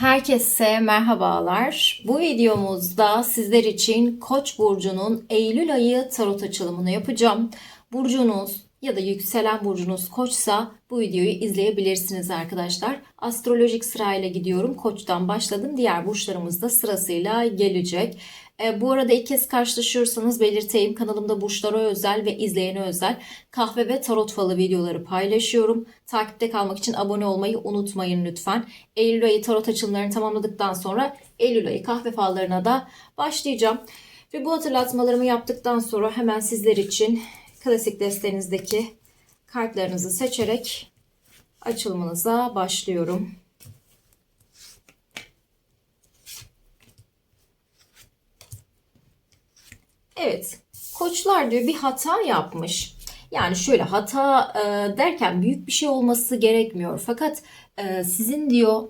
Herkese merhabalar. Bu videomuzda sizler için Koç burcunun Eylül ayı tarot açılımını yapacağım. Burcunuz ya da yükselen burcunuz Koçsa bu videoyu izleyebilirsiniz arkadaşlar. Astrolojik sırayla gidiyorum. Koç'tan başladım. Diğer burçlarımız da sırasıyla gelecek. E, bu arada ilk kez karşılaşıyorsanız belirteyim. Kanalımda burçlara özel ve izleyene özel kahve ve tarot falı videoları paylaşıyorum. Takipte kalmak için abone olmayı unutmayın lütfen. Eylül ayı tarot açılımlarını tamamladıktan sonra Eylül ayı kahve fallarına da başlayacağım. Ve bu hatırlatmalarımı yaptıktan sonra hemen sizler için klasik destenizdeki kartlarınızı seçerek açılımınıza başlıyorum. Evet, koçlar diyor bir hata yapmış. Yani şöyle hata e, derken büyük bir şey olması gerekmiyor. Fakat e, sizin diyor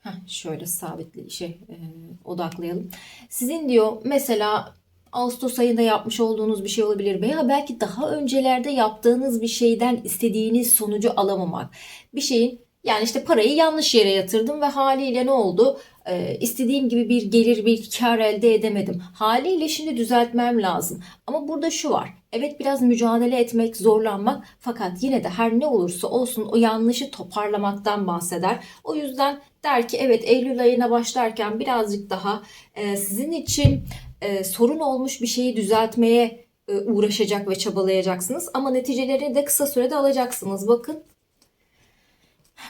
heh, şöyle sabitli şey e, odaklayalım. Sizin diyor mesela Ağustos ayında yapmış olduğunuz bir şey olabilir veya belki daha öncelerde yaptığınız bir şeyden istediğiniz sonucu alamamak. Bir şeyin yani işte parayı yanlış yere yatırdım ve haliyle ne oldu? Ee, istediğim gibi bir gelir, bir kar elde edemedim. Haliyle şimdi düzeltmem lazım. Ama burada şu var. Evet biraz mücadele etmek, zorlanmak fakat yine de her ne olursa olsun o yanlışı toparlamaktan bahseder. O yüzden der ki evet Eylül ayına başlarken birazcık daha e, sizin için e, sorun olmuş bir şeyi düzeltmeye e, uğraşacak ve çabalayacaksınız. Ama neticelerini de kısa sürede alacaksınız. Bakın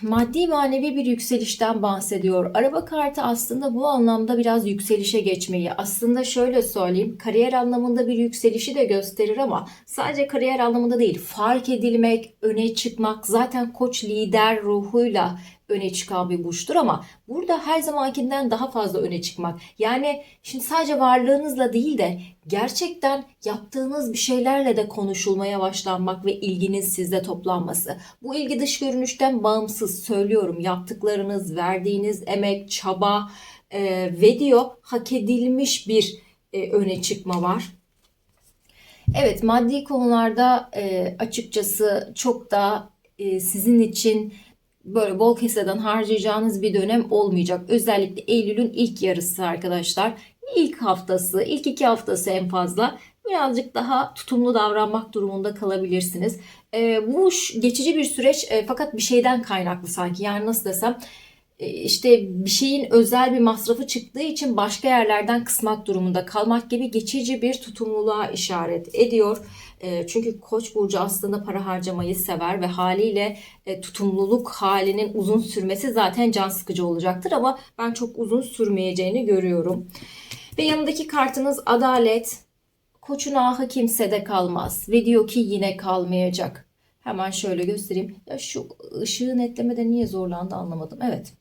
maddi manevi bir yükselişten bahsediyor. Araba kartı aslında bu anlamda biraz yükselişe geçmeyi. Aslında şöyle söyleyeyim, kariyer anlamında bir yükselişi de gösterir ama sadece kariyer anlamında değil, fark edilmek, öne çıkmak, zaten koç lider ruhuyla öne çıkan bir burçtur ama burada her zamankinden daha fazla öne çıkmak. Yani şimdi sadece varlığınızla değil de gerçekten yaptığınız bir şeylerle de konuşulmaya başlanmak ve ilginiz sizde toplanması. Bu ilgi dış görünüşten bağımsız söylüyorum. Yaptıklarınız, verdiğiniz emek, çaba e, ve diyor hak edilmiş bir e, öne çıkma var. Evet maddi konularda e, açıkçası çok da e, sizin için böyle bol keseden harcayacağınız bir dönem olmayacak. Özellikle Eylül'ün ilk yarısı arkadaşlar. İlk haftası, ilk iki haftası en fazla birazcık daha tutumlu davranmak durumunda kalabilirsiniz. E, bu geçici bir süreç e, fakat bir şeyden kaynaklı sanki. Yani nasıl desem e, işte bir şeyin özel bir masrafı çıktığı için başka yerlerden kısmak durumunda kalmak gibi geçici bir tutumluluğa işaret ediyor. E, çünkü Koç burcu aslında para harcamayı sever ve haliyle e, tutumluluk halinin uzun sürmesi zaten can sıkıcı olacaktır ama ben çok uzun sürmeyeceğini görüyorum. Ve yanındaki kartınız adalet. Koçun ahı kimsede kalmaz ve diyor ki yine kalmayacak. Hemen şöyle göstereyim. Ya şu ışığı netlemede niye zorlandı anlamadım. Evet.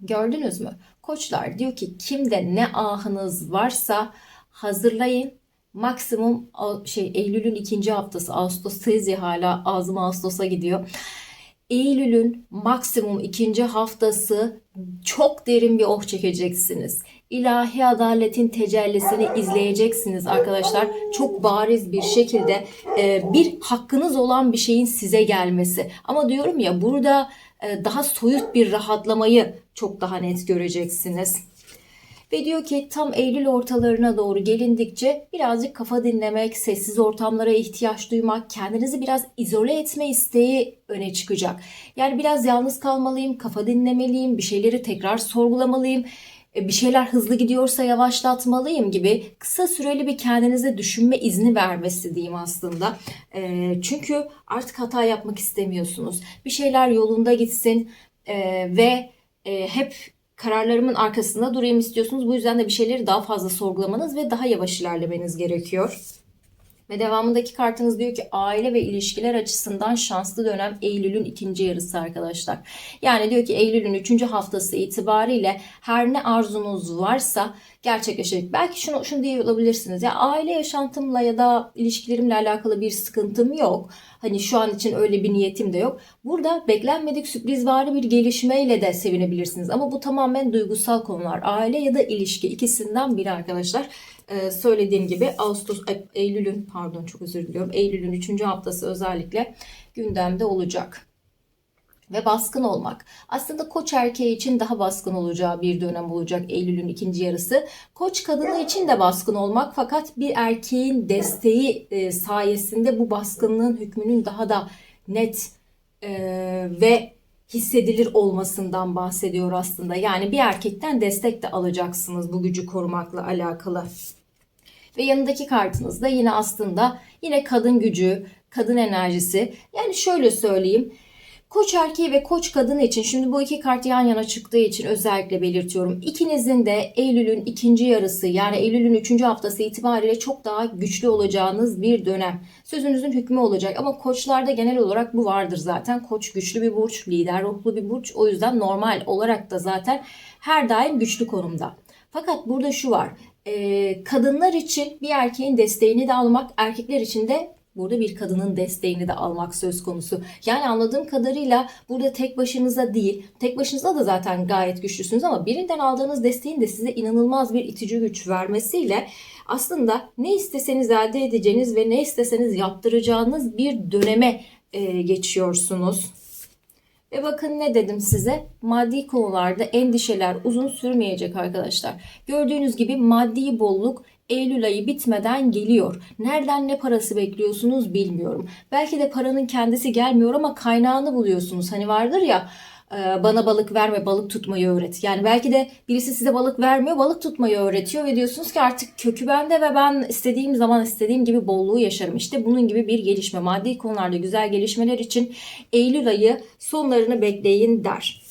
Gördünüz mü? Koçlar diyor ki kimde ne ahınız varsa hazırlayın. Maksimum şey Eylül'ün ikinci haftası Ağustos'tayız ya hala ağzım Ağustos'a gidiyor. Eylül'ün maksimum ikinci haftası çok derin bir oh çekeceksiniz. İlahi adaletin tecellisini izleyeceksiniz arkadaşlar. Çok bariz bir şekilde e, bir hakkınız olan bir şeyin size gelmesi. Ama diyorum ya burada e, daha soyut bir rahatlamayı çok daha net göreceksiniz. Ve diyor ki tam Eylül ortalarına doğru gelindikçe birazcık kafa dinlemek, sessiz ortamlara ihtiyaç duymak, kendinizi biraz izole etme isteği öne çıkacak. Yani biraz yalnız kalmalıyım, kafa dinlemeliyim, bir şeyleri tekrar sorgulamalıyım e, bir şeyler hızlı gidiyorsa yavaşlatmalıyım gibi kısa süreli bir kendinize düşünme izni vermesi diyeyim aslında. E, çünkü artık hata yapmak istemiyorsunuz. Bir şeyler yolunda gitsin e, ve hep kararlarımın arkasında durayım istiyorsunuz. Bu yüzden de bir şeyleri daha fazla sorgulamanız ve daha yavaş ilerlemeniz gerekiyor. Ve devamındaki kartınız diyor ki aile ve ilişkiler açısından şanslı dönem Eylül'ün ikinci yarısı arkadaşlar. Yani diyor ki Eylül'ün üçüncü haftası itibariyle her ne arzunuz varsa gerçekleşecek. Belki şunu, şunu diye olabilirsiniz. Ya aile yaşantımla ya da ilişkilerimle alakalı bir sıkıntım yok. Hani şu an için öyle bir niyetim de yok. Burada beklenmedik sürprizvari bir gelişmeyle de sevinebilirsiniz. Ama bu tamamen duygusal konular. Aile ya da ilişki ikisinden biri arkadaşlar. Ee, söylediğim gibi Ağustos, Eylül'ün pardon çok özür diliyorum. Eylül'ün 3. haftası özellikle gündemde olacak. ve baskın olmak. Aslında koç erkeği için daha baskın olacağı bir dönem olacak Eylül'ün ikinci yarısı. Koç kadını için de baskın olmak fakat bir erkeğin desteği e, sayesinde bu baskınlığın hükmünün daha da net e, ve hissedilir olmasından bahsediyor aslında. Yani bir erkekten destek de alacaksınız bu gücü korumakla alakalı. Ve yanındaki kartınız da yine aslında yine kadın gücü, kadın enerjisi. Yani şöyle söyleyeyim. Koç erkeği ve koç kadını için şimdi bu iki kart yan yana çıktığı için özellikle belirtiyorum. İkinizin de Eylül'ün ikinci yarısı yani Eylül'ün üçüncü haftası itibariyle çok daha güçlü olacağınız bir dönem. Sözünüzün hükmü olacak ama koçlarda genel olarak bu vardır zaten. Koç güçlü bir burç, lider ruhlu bir burç. O yüzden normal olarak da zaten her daim güçlü konumda. Fakat burada şu var. Kadınlar için bir erkeğin desteğini de almak, erkekler için de burada bir kadının desteğini de almak söz konusu. Yani anladığım kadarıyla burada tek başınıza değil, tek başınıza da zaten gayet güçlüsünüz ama birinden aldığınız desteğin de size inanılmaz bir itici güç vermesiyle aslında ne isteseniz elde edeceğiniz ve ne isteseniz yaptıracağınız bir döneme e, geçiyorsunuz. Ve bakın ne dedim size? Maddi konularda endişeler uzun sürmeyecek arkadaşlar. Gördüğünüz gibi maddi bolluk Eylül ayı bitmeden geliyor. Nereden ne parası bekliyorsunuz bilmiyorum. Belki de paranın kendisi gelmiyor ama kaynağını buluyorsunuz. Hani vardır ya e, bana balık verme balık tutmayı öğret. Yani belki de birisi size balık vermiyor balık tutmayı öğretiyor ve diyorsunuz ki artık kökü bende ve ben istediğim zaman istediğim gibi bolluğu yaşarım. İşte bunun gibi bir gelişme maddi konularda güzel gelişmeler için Eylül ayı sonlarını bekleyin der.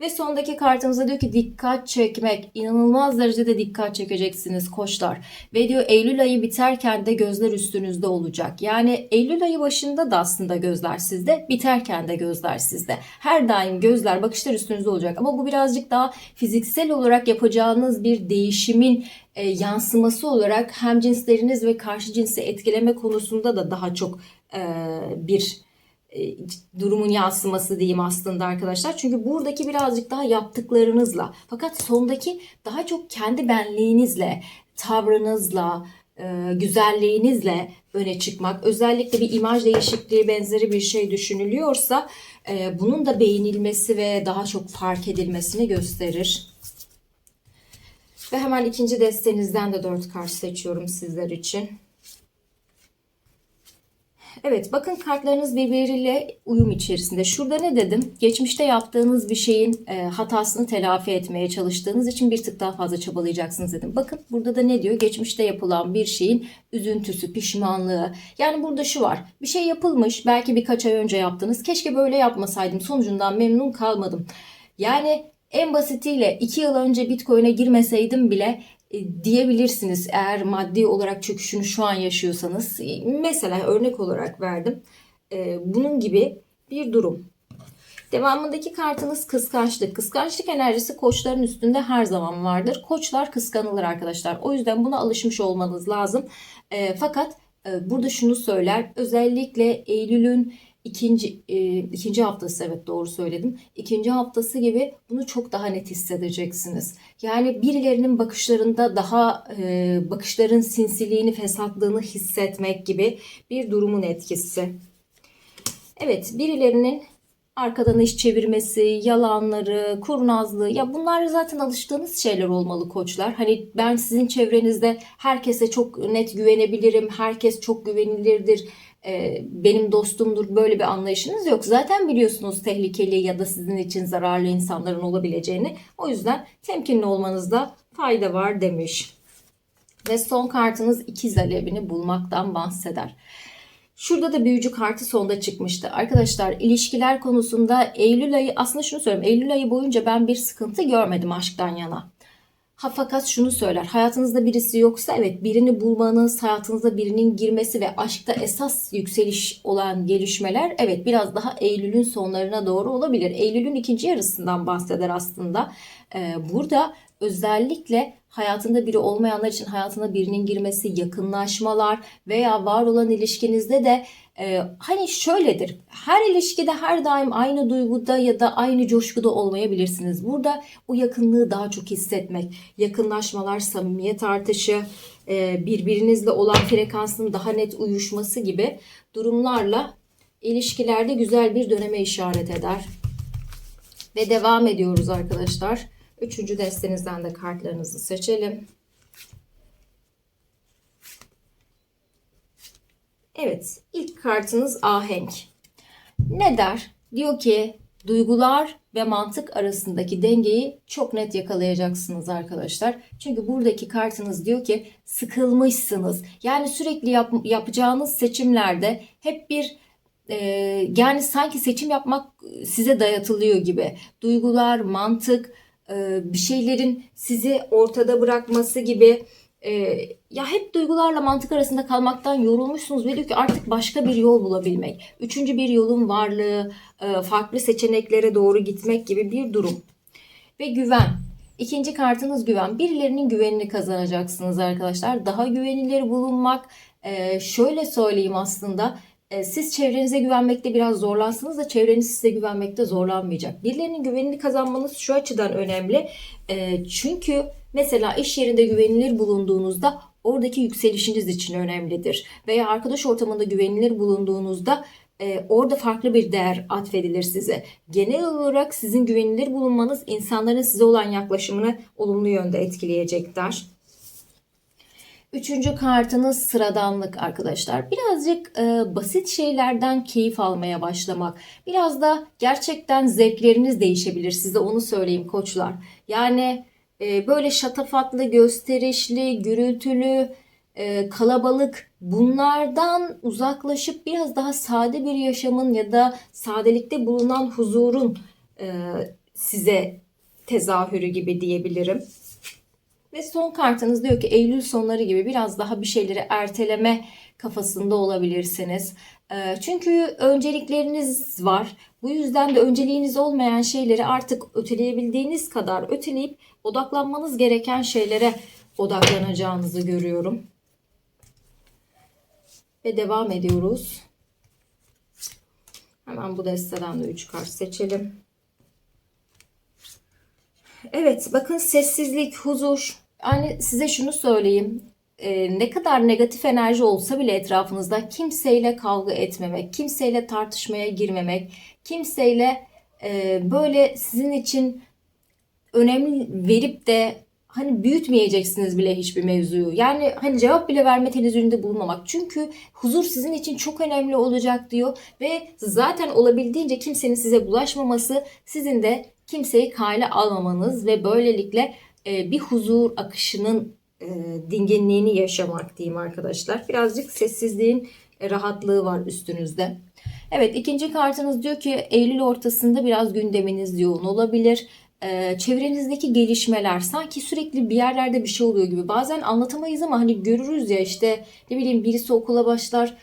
Ve sondaki kartımızda diyor ki dikkat çekmek. inanılmaz derecede dikkat çekeceksiniz koçlar. Ve diyor Eylül ayı biterken de gözler üstünüzde olacak. Yani Eylül ayı başında da aslında gözler sizde, biterken de gözler sizde. Her daim gözler, bakışlar üstünüzde olacak. Ama bu birazcık daha fiziksel olarak yapacağınız bir değişimin e, yansıması olarak hem cinsleriniz ve karşı cinsi etkileme konusunda da daha çok e, bir durumun yansıması diyeyim aslında arkadaşlar. Çünkü buradaki birazcık daha yaptıklarınızla fakat sondaki daha çok kendi benliğinizle, tavrınızla, e, güzelliğinizle öne çıkmak. Özellikle bir imaj değişikliği benzeri bir şey düşünülüyorsa e, bunun da beğenilmesi ve daha çok fark edilmesini gösterir. Ve hemen ikinci destenizden de dört kart seçiyorum sizler için. Evet bakın kartlarınız birbiriyle uyum içerisinde. Şurada ne dedim? Geçmişte yaptığınız bir şeyin e, hatasını telafi etmeye çalıştığınız için bir tık daha fazla çabalayacaksınız dedim. Bakın burada da ne diyor? Geçmişte yapılan bir şeyin üzüntüsü, pişmanlığı. Yani burada şu var. Bir şey yapılmış. Belki birkaç ay önce yaptınız. Keşke böyle yapmasaydım. Sonucundan memnun kalmadım. Yani en basitiyle 2 yıl önce Bitcoin'e girmeseydim bile diyebilirsiniz eğer maddi olarak çöküşünü şu an yaşıyorsanız. E, mesela örnek olarak verdim. E, bunun gibi bir durum. Devamındaki kartınız kıskançlık. Kıskançlık enerjisi koçların üstünde her zaman vardır. Koçlar kıskanılır arkadaşlar. O yüzden buna alışmış olmanız lazım. fakat burada şunu söyler. Özellikle Eylül'ün ikinci e, ikinci haftası evet doğru söyledim. İkinci haftası gibi bunu çok daha net hissedeceksiniz. Yani birilerinin bakışlarında daha e, bakışların sinsiliğini, fesatlığını hissetmek gibi bir durumun etkisi. Evet, birilerinin arkadan iş çevirmesi, yalanları, kurnazlığı ya bunlar zaten alıştığınız şeyler olmalı koçlar. Hani ben sizin çevrenizde herkese çok net güvenebilirim, herkes çok güvenilirdir e, benim dostumdur böyle bir anlayışınız yok. Zaten biliyorsunuz tehlikeli ya da sizin için zararlı insanların olabileceğini. O yüzden temkinli olmanızda fayda var demiş. Ve son kartınız ikiz alevini bulmaktan bahseder. Şurada da büyücü kartı sonda çıkmıştı. Arkadaşlar ilişkiler konusunda Eylül ayı aslında şunu söyleyeyim. Eylül ayı boyunca ben bir sıkıntı görmedim aşktan yana. Ha fakat şunu söyler. Hayatınızda birisi yoksa evet birini bulmanız, hayatınıza birinin girmesi ve aşkta esas yükseliş olan gelişmeler evet biraz daha Eylül'ün sonlarına doğru olabilir. Eylül'ün ikinci yarısından bahseder aslında. Ee, burada özellikle hayatında biri olmayanlar için hayatına birinin girmesi, yakınlaşmalar veya var olan ilişkinizde de e, hani şöyledir. Her ilişkide her daim aynı duyguda ya da aynı coşkuda olmayabilirsiniz. Burada o yakınlığı daha çok hissetmek, yakınlaşmalar, samimiyet artışı, e, birbirinizle olan frekansın daha net uyuşması gibi durumlarla ilişkilerde güzel bir döneme işaret eder. Ve devam ediyoruz arkadaşlar. Üçüncü destenizden de kartlarınızı seçelim. Evet, ilk kartınız ahenk. Ne der? Diyor ki duygular ve mantık arasındaki dengeyi çok net yakalayacaksınız arkadaşlar. Çünkü buradaki kartınız diyor ki sıkılmışsınız. Yani sürekli yap, yapacağınız seçimlerde hep bir e, yani sanki seçim yapmak size dayatılıyor gibi. Duygular, mantık, bir şeylerin sizi ortada bırakması gibi e, ya hep duygularla mantık arasında kalmaktan yorulmuşsunuz ve diyor ki artık başka bir yol bulabilmek. Üçüncü bir yolun varlığı, e, farklı seçeneklere doğru gitmek gibi bir durum. Ve güven. İkinci kartınız güven. Birilerinin güvenini kazanacaksınız arkadaşlar. Daha güvenilir bulunmak. E, şöyle söyleyeyim aslında. E, siz çevrenize güvenmekte biraz zorlansınız da çevreniz size güvenmekte zorlanmayacak. Birilerinin güvenini kazanmanız şu açıdan önemli. E, çünkü mesela iş yerinde güvenilir bulunduğunuzda oradaki yükselişiniz için önemlidir. Veya arkadaş ortamında güvenilir bulunduğunuzda e, orada farklı bir değer atfedilir size. Genel olarak sizin güvenilir bulunmanız insanların size olan yaklaşımını olumlu yönde etkileyecektir. Üçüncü kartınız sıradanlık arkadaşlar. Birazcık e, basit şeylerden keyif almaya başlamak. Biraz da gerçekten zevkleriniz değişebilir. Size onu söyleyeyim koçlar. Yani e, böyle şatafatlı, gösterişli, gürültülü, e, kalabalık bunlardan uzaklaşıp biraz daha sade bir yaşamın ya da sadelikte bulunan huzurun e, size tezahürü gibi diyebilirim. Ve son kartınız diyor ki Eylül sonları gibi biraz daha bir şeyleri erteleme kafasında olabilirsiniz. Çünkü öncelikleriniz var. Bu yüzden de önceliğiniz olmayan şeyleri artık öteleyebildiğiniz kadar öteleyip odaklanmanız gereken şeylere odaklanacağınızı görüyorum. Ve devam ediyoruz. Hemen bu desteden de 3 kart seçelim. Evet bakın sessizlik, huzur. Yani size şunu söyleyeyim. Ee, ne kadar negatif enerji olsa bile etrafınızda kimseyle kavga etmemek, kimseyle tartışmaya girmemek, kimseyle e, böyle sizin için önemli verip de hani büyütmeyeceksiniz bile hiçbir mevzuyu. Yani hani cevap bile verme tenezzülünde bulunmamak. Çünkü huzur sizin için çok önemli olacak diyor ve zaten olabildiğince kimsenin size bulaşmaması sizin de kimseyi kale almamanız ve böylelikle e, bir huzur akışının e, dinginliğini yaşamak diyeyim arkadaşlar. Birazcık sessizliğin e, rahatlığı var üstünüzde. Evet ikinci kartınız diyor ki Eylül ortasında biraz gündeminiz yoğun olabilir. Ee, çevrenizdeki gelişmeler sanki sürekli bir yerlerde bir şey oluyor gibi. Bazen anlatamayız ama hani görürüz ya işte ne bileyim birisi okula başlar,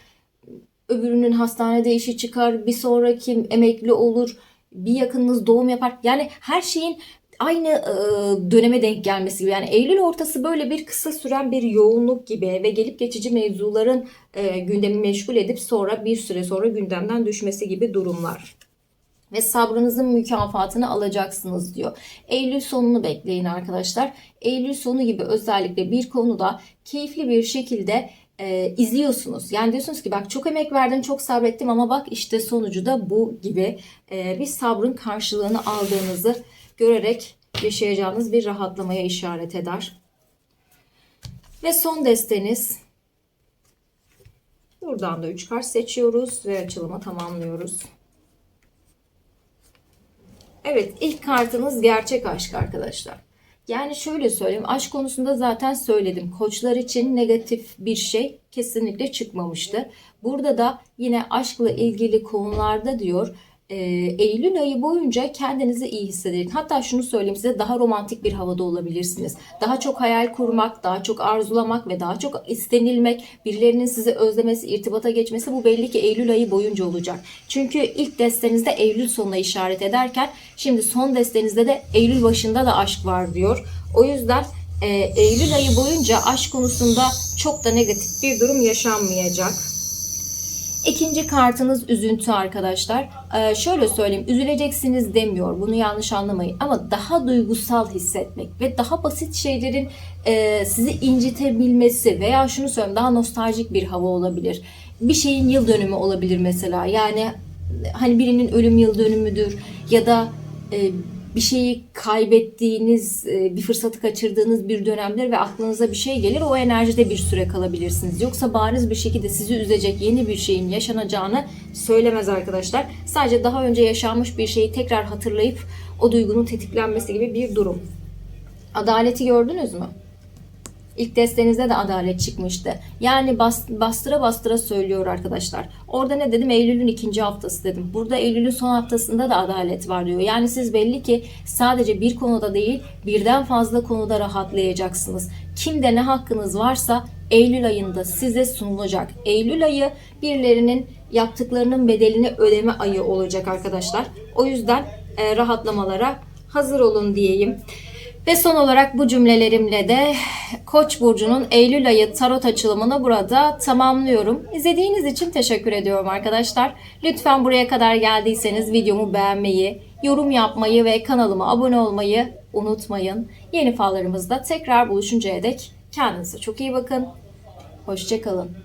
öbürünün hastanede işi çıkar, bir sonraki emekli olur, bir yakınınız doğum yapar. Yani her şeyin aynı e, döneme denk gelmesi gibi. Yani Eylül ortası böyle bir kısa süren bir yoğunluk gibi ve gelip geçici mevzuların e, gündemi meşgul edip sonra bir süre sonra gündemden düşmesi gibi durumlar ve sabrınızın mükafatını alacaksınız diyor. Eylül sonunu bekleyin arkadaşlar. Eylül sonu gibi özellikle bir konuda keyifli bir şekilde e, izliyorsunuz. Yani diyorsunuz ki bak çok emek verdim, çok sabrettim ama bak işte sonucu da bu gibi e, bir sabrın karşılığını aldığınızı görerek yaşayacağınız bir rahatlamaya işaret eder. Ve son desteniz. Buradan da 3 kart seçiyoruz ve açılımı tamamlıyoruz. Evet ilk kartınız gerçek aşk arkadaşlar. Yani şöyle söyleyeyim aşk konusunda zaten söyledim. Koçlar için negatif bir şey kesinlikle çıkmamıştı. Burada da yine aşkla ilgili konularda diyor e, Eylül ayı boyunca kendinizi iyi hissedin. Hatta şunu söyleyeyim size daha romantik bir havada olabilirsiniz. Daha çok hayal kurmak, daha çok arzulamak ve daha çok istenilmek, birilerinin sizi özlemesi, irtibata geçmesi bu belli ki Eylül ayı boyunca olacak. Çünkü ilk destenizde Eylül sonuna işaret ederken şimdi son destenizde de Eylül başında da aşk var diyor. O yüzden e, Eylül ayı boyunca aşk konusunda çok da negatif bir durum yaşanmayacak. İkinci kartınız üzüntü arkadaşlar. Ee, şöyle söyleyeyim üzüleceksiniz demiyor bunu yanlış anlamayın ama daha duygusal hissetmek ve daha basit şeylerin e, sizi incitebilmesi veya şunu söyleyeyim daha nostaljik bir hava olabilir. Bir şeyin yıl dönümü olabilir mesela yani hani birinin ölüm yıl dönümüdür ya da e, bir şeyi kaybettiğiniz, e, bir fırsatı kaçırdığınız bir dönemdir ve aklınıza bir şey gelir. O enerjide bir süre kalabilirsiniz. Yoksa bariz bir şekilde sizi üzecek yeni bir şeyin yaşanacağını söylemez arkadaşlar. Sadece daha önce yaşanmış bir şeyi tekrar hatırlayıp o duygunun tetiklenmesi gibi bir durum. Adaleti gördünüz mü? İlk destenizde de adalet çıkmıştı. Yani bas, bastıra bastıra söylüyor arkadaşlar. Orada ne dedim? Eylül'ün ikinci haftası dedim. Burada Eylül'ün son haftasında da adalet var diyor. Yani siz belli ki sadece bir konuda değil birden fazla konuda rahatlayacaksınız. Kimde ne hakkınız varsa Eylül ayında size sunulacak. Eylül ayı birilerinin yaptıklarının bedelini ödeme ayı olacak arkadaşlar. O yüzden e, rahatlamalara hazır olun diyeyim. Ve son olarak bu cümlelerimle de Koç burcunun Eylül ayı tarot açılımını burada tamamlıyorum. İzlediğiniz için teşekkür ediyorum arkadaşlar. Lütfen buraya kadar geldiyseniz videomu beğenmeyi, yorum yapmayı ve kanalıma abone olmayı unutmayın. Yeni fallarımızda tekrar buluşuncaya dek kendinize çok iyi bakın. Hoşçakalın.